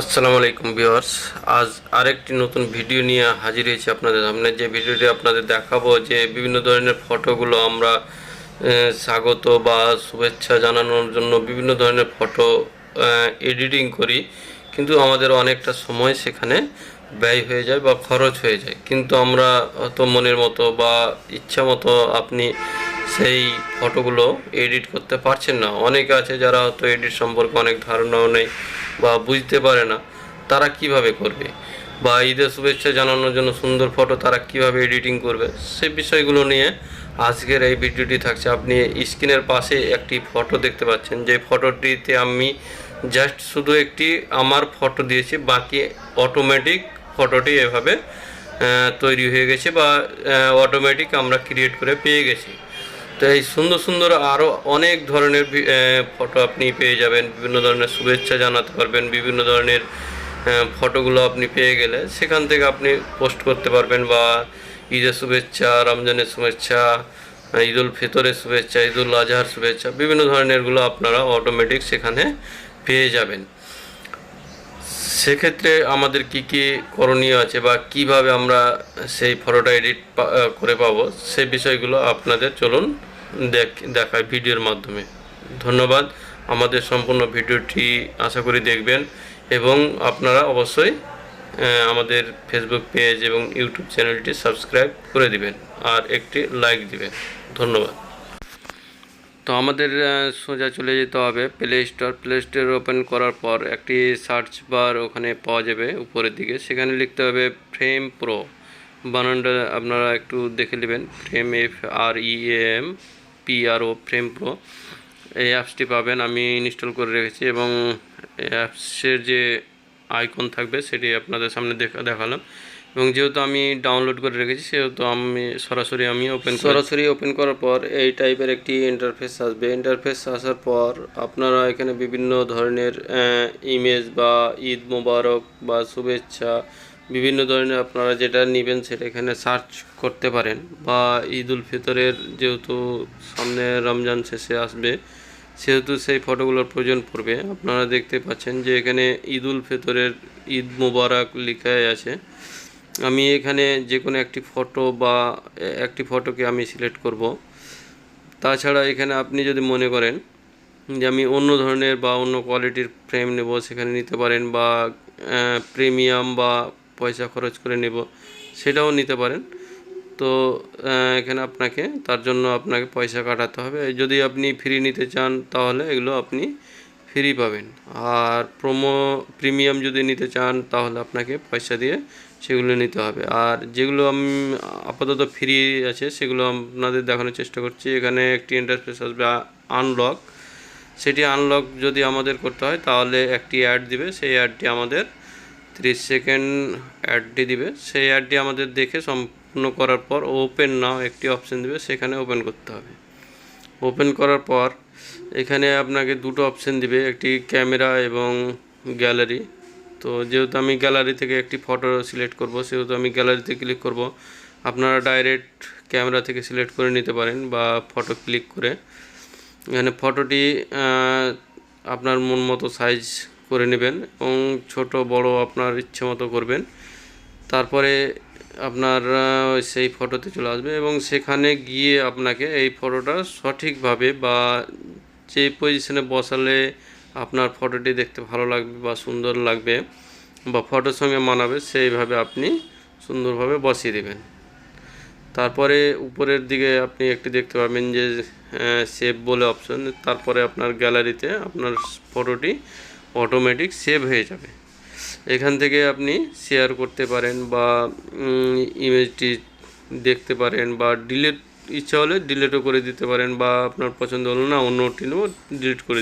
আসসালামু আলাইকুম ভিউয়ার্স। আজ আরেকটি নতুন ভিডিও নিয়ে হাজির হয়েছি আপনাদের সামনে। যে ভিডিওটি আপনাদের দেখাবো যে বিভিন্ন ধরনের ফটোগুলো আমরা স্বাগত বা শুভেচ্ছা জানানোর জন্য বিভিন্ন ধরনের ফটো এডিটিং করি। কিন্তু আমাদের অনেকটা সময় সেখানে ব্যয় হয়ে যায় বা খরচ হয়ে যায়। কিন্তু আমরা হয়তো মনের মতো বা ইচ্ছা মতো আপনি সেই ফটোগুলো এডিট করতে পারছেন না। অনেকে আছে যারা হয়তো এডিট সম্পর্কে অনেক ধারণাও নেই। বা বুঝতে পারে না, তারা কীভাবে করবে? বা ঈদের শুভেচ্ছা জানানোর জন্য সুন্দর ফটো তারা কীভাবে এডিটিং করবে? সে বিষয়গুলো নিয়ে আজকের এই ভিডিওটি থাকছে। আপনি স্ক্রিনের পাশে একটি ফটো দেখতে পাচ্ছেন। যে ফটোটিতে আমি জাস্ট শুধু একটি আমার ফটো দিয়েছি, বাকি অটোমেটিক ফটোটি এভাবে তৈরি হয়ে গেছে বা অটোমেটিক আমরা ক্রিয়েট করে পেয়ে গেছি। তো এই সুন্দর সুন্দর আরও অনেক ধরনের ফটো আপনি পেয়ে যাবেন, বিভিন্ন ধরনের শুভেচ্ছা জানাতে পারবেন, বিভিন্ন ধরনের ফটোগুলো আপনি পেয়ে গেলে সেখান থেকে আপনি পোস্ট করতে পারবেন বা ঈদের শুভেচ্ছা, রমজানের শুভেচ্ছা ঈদুল ফিতরের শুভেচ্ছা ঈদুল আজহার শুভেচ্ছা, বিভিন্ন ধরনেরগুলো আপনারা অটোমেটিক সেখানে পেয়ে যাবেন। সেক্ষেত্রে আমাদের কি কি করণীয় আছে বা কীভাবে আমরা সেই ফটোটা এডিট করে পাবো, সেই বিষয়গুলো আপনাদের চলুন দেখায় ভিডিওর মাধ্যমে। ধন্যবাদ। আমাদের সম্পূর্ণ ভিডিওটি আশা করি দেখবেন এবং আপনারা অবশ্যই আমাদের ফেসবুক পেজ এবং ইউটিউব চ্যানেলটি সাবস্ক্রাইব করে দিবেন আর একটি লাইক দিবেন। ধন্যবাদ। তো আমাদের সোজা চলে যেতে হবে। Play store play store open করার পর একটি সার্চ বার ওখানে পাওয়া যাবে উপরের দিকে। সেখানে লিখতে হবে ফ্রেম প্রো বানানটা আপনারা একটু দেখে নেবেন। Frame F R E M P R O frame pro এই অ্যাপসটি পাবেন, আমি ইনস্টল করে রেখেছি এবং অ্যাপসের যে আইকন থাকবে, সেটি আপনাদের সামনে দেখা দেখালাম। এবং যেহেতু আমি ডাউনলোড করে রেখেছি, সেহেতু আমি সরাসরি আমি ওপেন সরাসরি ওপেন করার পর এই টাইপের একটি ইন্টারফেস আসবে। ইন্টারফেস আসার পর আপনারা এখানে বিভিন্ন ধরনের ইমেজ বা ঈদ মোবারক বা শুভেচ্ছা বিভিন্ন ধরনের আপনারা যেটা নেবেন সেটা এখানে সার্চ করতে পারেন। বা ঈদ উল ফিতরের যেহেতু সামনে রমজান শেষে আসবে, সেহেতু সেই ফটোগুলোর প্রয়োজন পড়বে। আপনারা দেখতে পাচ্ছেন যে এখানে ঈদ উল ফিতরের ঈদ মোবারক লেখাই আছে। আমি এখানে যে কোনো একটি ফটো বা একটি ফটোকে আমি সিলেক্ট করব। তাছাড়া এখানে আপনি যদি মনে করেন যে আমি অন্য ধরনের বা অন্য কোয়ালিটির ফ্রেম নেব, সেখানে নিতে পারেন বা প্রিমিয়াম বা পয়সা খরচ করে নেব, সেটাও নিতে পারেন। তো এখানে আপনাকে তার জন্য আপনাকে পয়সা কাটাতে হবে। যদি আপনি ফ্রি নিতে চান, তাহলে এগুলো আপনি ফ্রি পাবেন। আর প্রোমো প্রিমিয়াম যদি নিতে চান, তাহলে আপনাকে পয়সা দিয়ে সেগুলো নিতে হবে। আর যেগুলো আমি, আপাতত ফ্রি আছে, সেগুলো আপনাদের দেখানোর চেষ্টা করছি। এখানে একটি ইন্টারফেস আসবে আনলক সেটি আনলক যদি আমাদের করতে হয়, তাহলে একটি অ্যাড দিবে। সেই অ্যাডটি আমাদের তিরিশ সেকেন্ড অ্যাডটি দিবে। সেই অ্যাডটি আমাদের দেখে সম্পূর্ণ করার পর ওপেন নাও একটি অপশন দিবে, সেখানে ওপেন করতে হবে। ওপেন করার পর এখানে আপনাকে দুটো অপশন দিবে, একটি ক্যামেরা এবং গ্যালারি তো যেহেতু আমি গ্যালারি থেকে একটি ফটো সিলেক্ট করব, সেহেতু আমি গ্যালারিতে ক্লিক করব, আপনারা ডাইরেক্ট ক্যামেরা থেকে সিলেক্ট করে নিতে পারেন বা ফটো ক্লিক করে। এখানে ফটোটি আপনার মন মতো সাইজ করে নেবেন এবং ছোট, বড় আপনার ইচ্ছে মতো করবেন। তারপরে আপনার সেই ফটোতে চলে আসবে এবং সেখানে গিয়ে আপনাকে এই ফটোটা সঠিকভাবে বা যে পজিশনে বসালে আপনার ফটোটি দেখতে ভালো লাগবে বা সুন্দর লাগবে বা ফটোর সঙ্গে মানাবে, সেইভাবে আপনি সুন্দরভাবে বসিয়ে দেবেন। তারপরে উপরের দিকে আপনি একটি দেখতে পাবেন যে সেভ বলে অপশন তারপরে আপনার গ্যালারিতে আপনার ফটোটি অটোমেটিক সেভ হয়ে যাবে। এখান থেকে আপনি শেয়ার করতে পারেন বা ইমেজটি দেখতে পারেন বা ডিলিট ইচ্ছা হলে ডিলিটও করে দিতে পারেন বা আপনার পছন্দ হলো না অন্যটি নেব ডিলিট করে